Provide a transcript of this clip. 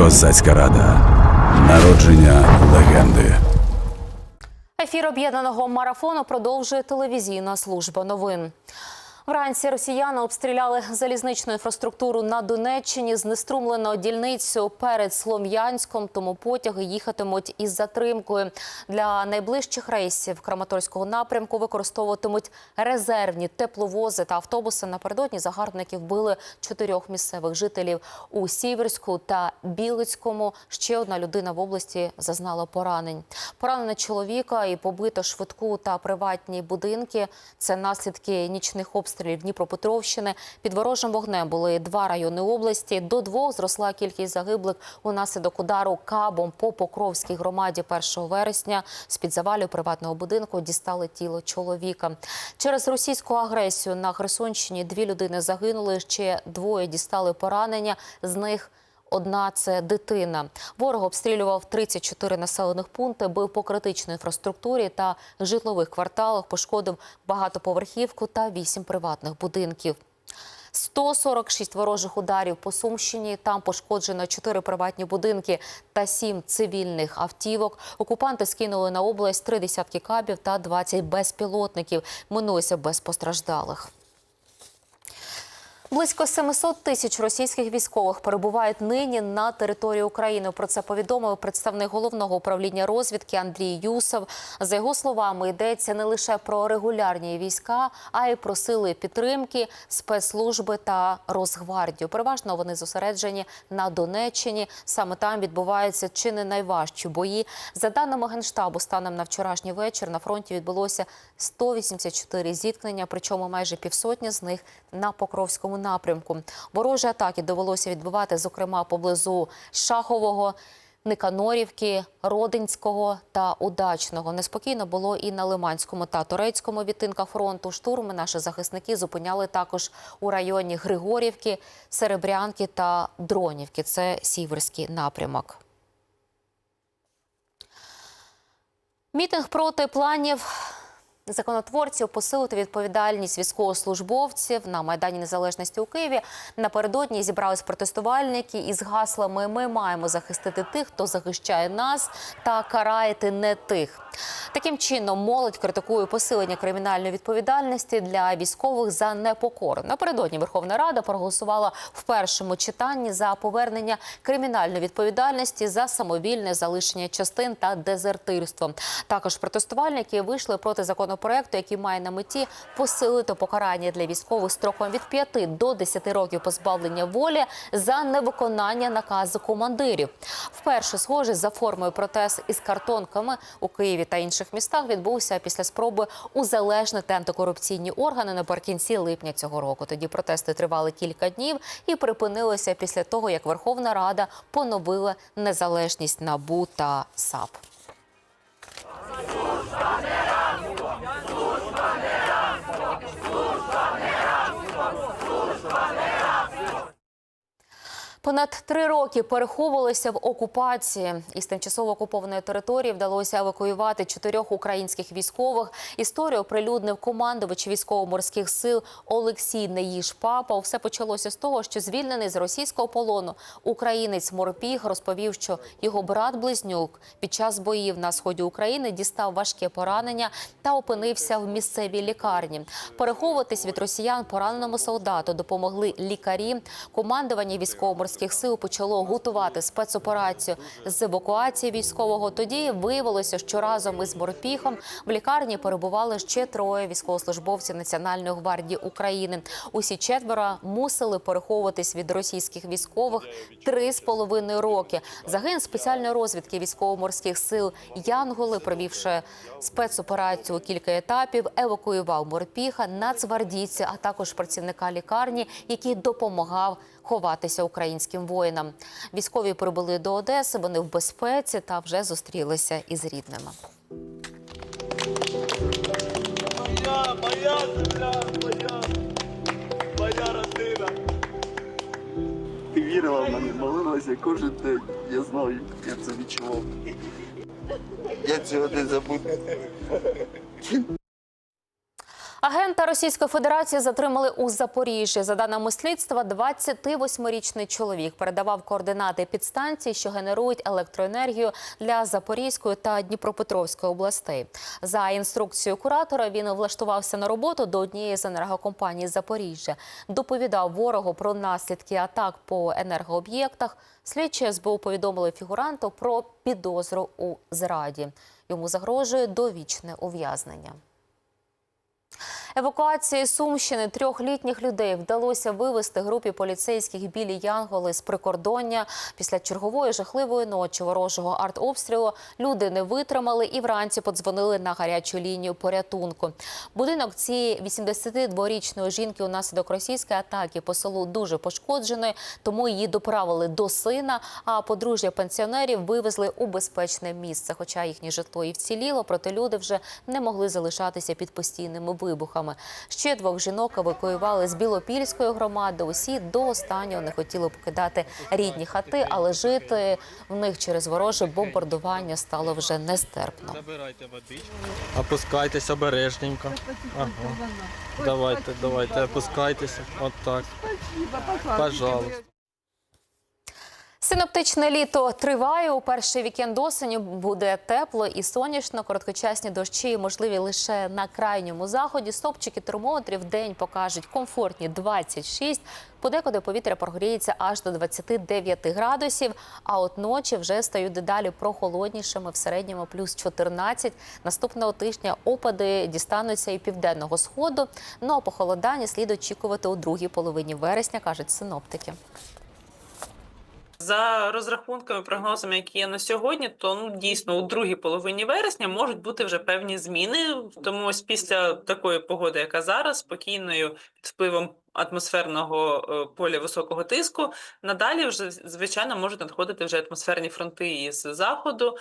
Козацька рада. Народження легенди. Ефір об'єднаного марафону продовжує телевізійна служба новин. Вранці росіяни обстріляли залізничну інфраструктуру на Донеччині, знеструмлено дільницю перед Слов'янськом, тому потяги їхатимуть із затримкою. Для найближчих рейсів Краматорського напрямку використовуватимуть резервні тепловози та автобуси. Напередодні загарбники вбили чотирьох місцевих жителів у Сіверську та Білицькому. Ще одна людина в області зазнала поранень. Поранено чоловіка і побито швидку та приватні будинки. Це наслідки нічних обстрілів Дніпропетровщини. Під ворожим вогнем були два райони області. До двох зросла кількість загиблих унаслідок удару кабом по Покровській громаді 1 вересня. З під завалів приватного будинку дістали тіло чоловіка. Через російську агресію на Херсонщині дві людини загинули. Ще двоє дістали поранення. З них Одна це дитина. Ворог обстрілював 34 населених пункти, бив по критичній інфраструктурі та житлових кварталах, пошкодив багатоповерхівку та 8 приватних будинків. 146 ворожих ударів по Сумщині. Там пошкоджено 4 приватні будинки та 7 цивільних автівок. Окупанти скинули на область три десятки кабів та 20 безпілотників. Минулося без постраждалих. Близько 700 тисяч російських військових перебувають нині на території України. Про це повідомив представник головного управління розвідки Андрій Юсов. За його словами, йдеться не лише про регулярні війська, а й про сили підтримки, спецслужби та Росгвардію. Переважно вони зосереджені на Донеччині. Саме там відбуваються чи не найважчі бої. За даними генштабу, станом на вчорашній вечір на фронті відбулося 184 зіткнення, причому майже півсотні з них на Покровському напрямку. Ворожі атаки довелося відбивати, зокрема поблизу Шахового. Никанорівки, Родинського та Удачного неспокійно було і на Лиманському та Турецькому відтинках фронту. Штурми наші захисники зупиняли також у районі Григорівки, Серебрянки та Дронівки. Це сіверський напрямок. Мітинг проти планів законотворців посилити відповідальність військовослужбовців на майдані незалежності у Києві. Напередодні зібрались протестувальники із гаслами Ми маємо захистити тих, хто захищає нас, та караєте не тих. Таким чином, молодь критикує посилення кримінальної відповідальності для військових за непокору. Напередодні Верховна Рада проголосувала в першому читанні за повернення кримінальної відповідальності за самовільне залишення частин та дезертирство. Також протестувальники вийшли проти законопроекту, який має на меті посилити покарання для військових строком від 5 до 10 років позбавлення волі за невиконання наказу командирів. Вперше схоже за формою протест із картонками у Києві та інших містах відбувся після спроби узалежнити антикорупційні органи наприкінці липня цього року. Тоді протести тривали кілька днів і припинилися після того, як Верховна Рада поновила незалежність НАБУ та САП. Понад три роки переховувалися в окупації. Із тимчасово окупованої території вдалося евакуювати чотирьох українських військових. Історію оприлюднив командувач військово-морських сил Олексій Неїж Папа. Все почалося з того, що звільнений з російського полону українець Морпіг розповів, що його брат-близнюк під час боїв на сході України дістав важке поранення та опинився в місцевій лікарні. Переховуватись від росіян пораненому солдату допомогли лікарі. Командування військово-морських сил почало готувати спецоперацію з евакуації військового. Тоді виявилося, що разом із Морпіхом в лікарні перебували ще троє військовослужбовців Національної гвардії України. Усі четверо мусили переховуватись від російських військових три з половиною роки. Загин спеціальної розвідки військово-морських сил Янголи, провівши спецоперацію у кілька етапів, евакуював Морпіха, нацгвардійці, а також працівника лікарні, який допомагав ховатися українським воїнам. Військові прибули до Одеси. Вони в безпеці та вже зустрілися із рідними. Моя, моя земля, моя, моя родина. Ти вірила в мене, молилася кожен день. Я знаю, я це відчував. Я цього не забуду. Агента Російської Федерації затримали у Запоріжжі. За даними слідства, 28-річний чоловік передавав координати підстанцій, що генерують електроенергію для Запорізької та Дніпропетровської областей. За інструкцією куратора він влаштувався на роботу до однієї з енергокомпаній Запоріжжя. Доповідав ворогу про наслідки атак по енергооб'єктах. Слідчі СБУ повідомили фігуранту про підозру у зраді. Йому загрожує довічне ув'язнення. Евакуації Сумщини трьох літніх людей вдалося вивести групі поліцейських білі Янголи з прикордоння. Після чергової жахливої ночі ворожого артобстрілу люди не витримали і вранці подзвонили на гарячу лінію порятунку. Будинок цієї 82-річної жінки унаслідок російської атаки по селу дуже пошкоджений, тому її доправили до сина. А подружжя пенсіонерів вивезли у безпечне місце. Хоча їхнє житло і вціліло, проте люди вже не могли залишатися під постійними вибухами. Ще двох жінок евакуювали з Білопільської громади. Усі до останнього не хотіли покидати рідні хати, але жити в них через вороже бомбардування стало вже нестерпно. Забирайте водичку. Опускайтесь обережненько. Ага. Давайте, давайте, опускайтеся. От так. Пожалуйста. Синоптичне літо триває. У перший вікенд осені буде тепло і сонячно. Короткочасні дощі можливі лише на крайньому заході. Стопчики термометрів день покажуть комфортні 26. Подекуди повітря прогріється аж до 29 градусів. А от ночі вже стають дедалі прохолоднішими в середньому плюс 14. Наступного тижня опади дістануться і південного сходу. Ну а похолодання слід очікувати у другій половині вересня, кажуть синоптики. За розрахунками, прогнозами, які є на сьогодні, то ну дійсно у другій половині вересня можуть бути вже певні зміни. Тому ось після такої погоди, яка зараз, спокійною під впливом атмосферного е, поля високого тиску, надалі вже звичайно можуть надходити вже атмосферні фронти із заходу.